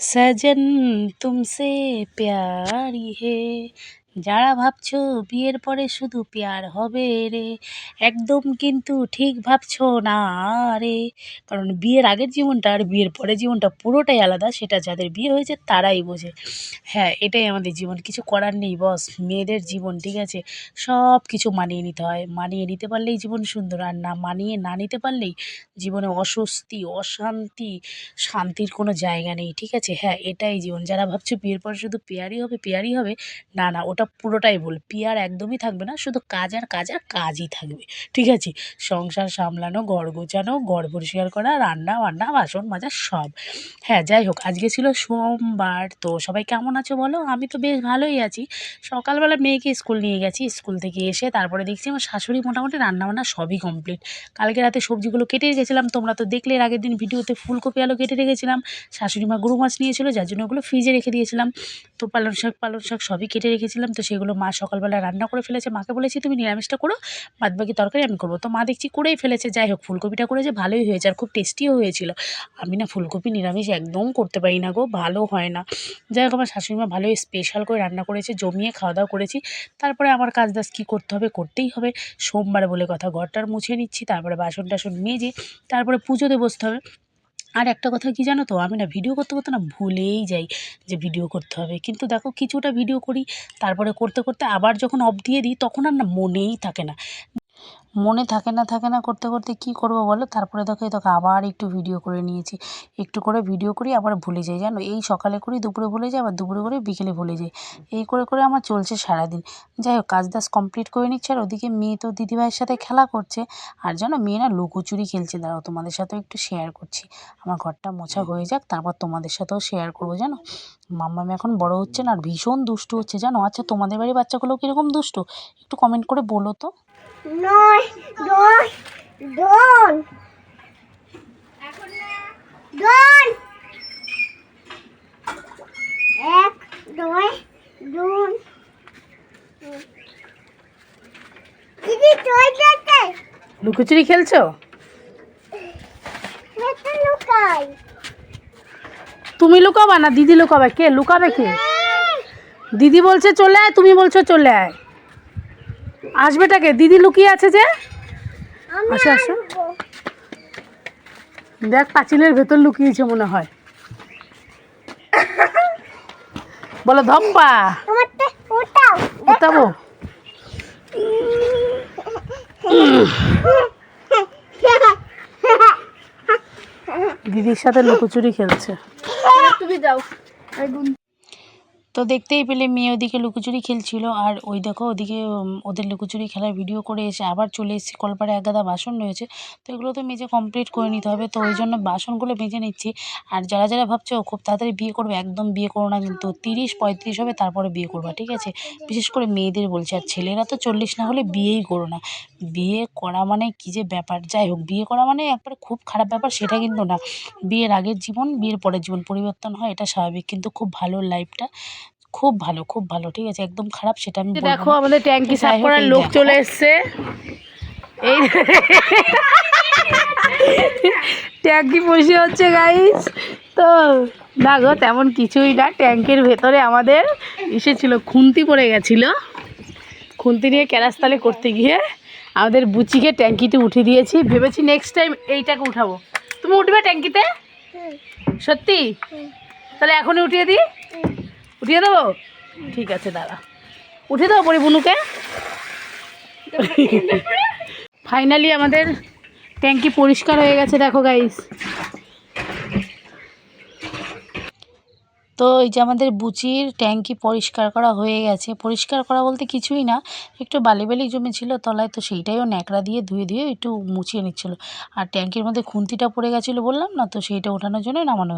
सजन तुमसे प्यारी হে যারা ভাবছ বিয়ের পরে শুধু পেয়ার হবে রে, একদম কিন্তু ঠিক ভাবছ না রে। কারণ বিয়ের আগের জীবনটা আর বিয়ের পরে জীবনটা পুরোটাই আলাদা, সেটা যাদের বিয়ে হয়েছে তারাই বোঝে। হ্যাঁ এটাই আমাদের জীবন, কিছু করার নেই বস, মেয়েদের জীবন, ঠিক আছে? সব কিছু মানিয়ে নিতে হয়। মানিয়ে নিতে পারলেই জীবন সুন্দর, আর না মানিয়ে না নিতে পারলেই জীবনে অস্বস্তি, অশান্তি, শান্তির কোনো জায়গা নেই, ঠিক আছে? হ্যাঁ এটাই জীবন। যারা ভাবছ বিয়ের পর শুধু পেয়ারই হবে পেয়ারই হবে, না না, ওটা পুরোটাই ভুল পিয়ার একদমই থাকবে না, শুধু কাজ আর কাজ আর কাজই থাকবে। ঠিক আছে? সংসার সামলানো, ঘর গোছানো, ঘর পরিষ্কার করা, রান্না বান্না, বাসন মাজা সব। হ্যাঁ যাই হোক, আজকে ছিল সোমবার, তো সবাই কেমন আছো বলো? আমি তো বেশ ভালোই আছি। সকালবেলা মেয়েকে স্কুল নিয়ে গেছি, স্কুল থেকে এসে তারপরে দেখছি আমার শাশুড়ি মোটামুটি রান্নাবান্না সবই কমপ্লিট। কালকে রাতে সবজিগুলো কেটে রেখেছিলাম, তোমরা তো দেখলে এর আগের দিন ভিডিওতে ফুলকপি, আলু কেটে রেখেছিলাম। শাশুড়ি মা গরু মাছ নিয়েছিল, যার জন্য ওগুলো ফ্রিজে রেখে দিয়েছিলাম। তো পালং শাক পালং শাক সবই কেটে রেখেছিলাম। তো সেগুলো মা সকালবেলা রান্না করে ফেলেছে। মাকে বলেছি, তুমি নিরামিষটা করো বাদ বাকি তরকারি আমি করব। তো মা দেখছি করেই ফেলেছে। যাই হোক, ফুলকপিটা করেছে, ভালোই হয়েছে, আর খুব টেস্টিও হয়েছিল। আমি না ফুলকপি নিরামিষ একদম করতে পারি না গো, ভালো হয় না। যাই হোক, আমার শাশুড়ি মা ভালোই স্পেশাল করে রান্না করেছে, জমিয়ে খাওয়া দাওয়া করেছি। তারপরে আমার কাজ দাজ কী করতে হবে, করতেই হবে। সোমবার বলে কথা, ঘরটার মুছে নিচ্ছি, তারপরে বাসন টাসন মেজে, তারপরে পুজোতে বসতে হবে। আর একটা কথা কি জানো তো? আমি না ভিডিও করতে করতে না ভুলেই যাই যে ভিডিও করতে হবে। কিন্তু দেখো কিছুটা ভিডিও করি, তারপরে করতে করতে আবার যখন অফ দিয়ে দিই, তখন আর না মনেই থাকে না। মনে থাকে না থাকে না করতে করতে কি করব বলো? তারপরে দেখো এই দেখো আবার একটু ভিডিও করে নিয়েছি। একটু করে ভিডিও করি আবার ভুলে যাই জানো? এই সকালে করি দুপুরে ভুলে যাই আবার দুপুরে করে বিকেলে ভুলে যাই। এই করে করে আমার চলছে সারাদিন। যাই হোক কাজ দাজ কমপ্লিট করে নিচ্ছে আর ওদিকে মেয়ে তো দিদিভাইয়ের সাথে খেলা করছে। আর জানো মেয়ে না লুকোচুরি খেলছে। দাঁড়াও তোমাদের সাথেও একটু শেয়ার করছি। আমার ঘরটা মোছা হয়ে যাক তারপর তোমাদের সাথেও শেয়ার করব জানো? মাম্মামি এখন বড় হচ্ছে না আর ভীষণ দুষ্টু হচ্ছে জানো? আচ্ছা তোমাদের বাড়ির বাচ্চাগুলো কীরকম দুষ্টু? একটু কমেন্ট করে বলো তো। এক দুই লুকোচুরি খেলছো সেটা লুকাই তুমি লুকাবা না দিদি লুকাবে? কে লুকাবে কে? দিদি বলছে চলে আয় তুমি বলছো চলে আয়। আসবেটা কে? দিদি লুকিয়ে আছে যে? আসো, আসো। দেখ পাঁচিলের ভেতর লুকিয়েছে মনে হয়। বলো ধপ্পা। উঠাবো দিদির সাথে লুকোচুরি খেলছে। তুমি যাও তো দেখতেই পেলে মেয়ে ওদিকে লুকোচুরি খেলছিল আর ওই দেখো ওদিকে ওদের লুকোচুরি খেলার ভিডিও করে এসে আবার চলে এসেছি। কলপারে এক গাদা বাসন রয়েছে, তো এগুলো তো মেজে কমপ্লিট করে নিতে হবে। তো ওই জন্য বাসনগুলো মেজে নিচ্ছি। আর যারা যারা ভাবছ খুব তাড়াতাড়ি বিয়ে করবে, একদম বিয়ে করো না কিন্তু তিরিশ পঁয়ত্রিশ হবে, তারপরে বিয়ে করবা, ঠিক আছে? বিশেষ করে মেয়েদের বলছে। আর ছেলেরা তো চল্লিশ না হলে বিয়েই করো না। বিয়ে করা মানে কী যে ব্যাপার? যাই হোক, বিয়ে করা মানে একবারে খুব খারাপ ব্যাপার, সেটা কিন্তু না। বিয়ের আগের জীবন, বিয়ের পরের জীবন পরিবর্তন হয়, এটা স্বাভাবিক। কিন্তু খুব ভালো লাইফটা খুব ভালো খুব ভালো ঠিক আছে? একদম খারাপ সেটা আমি দেখো আমাদের ট্যাঙ্কি সাফ করার লোক চলে এসছে। এই ট্যাঙ্কি বসে হচ্ছে গাইস তো না গো তেমন কিছুই না। ট্যাঙ্কের ভেতরে আমাদের এসেছিল খুন্তি পড়ে গেছিল। খুন্তি নিয়ে ক্যারাস্তালে করতে গিয়ে আমাদের বুচিকে ট্যাঙ্কিতে উঠে দিয়েছি। ভেবেছি নেক্সট টাইম এইটাকে উঠাবো। তুমি উঠবে ট্যাঙ্কিতে? সত্যি? তাহলে এখনই উঠিয়ে দিই? উঠিয়ে দেবো? ঠিক আছে, দাঁড়া। উঠে দাও পরে বুনুকে? ফাইনালি আমাদের ট্যাঙ্কি পরিষ্কার হয়ে গেছে, দেখো গাইস তো এই যে আমাদের বুচির ট্যাঙ্কি পরিষ্কার করা হয়ে গেছে। পরিষ্কার করা বলতে কিছুই না, একটু বালি বালি জমেছিল, তলায় তো সেইটাইও ন্যাকড়া দিয়ে ধুয়ে ধুয়ে একটু মুছিয়ে নিচ্ছিল। আর ট্যাঙ্কির মধ্যে খুন্তিটা পড়ে গেছিল বললাম না, তো সেইটা ওঠানোর জন্য নামানো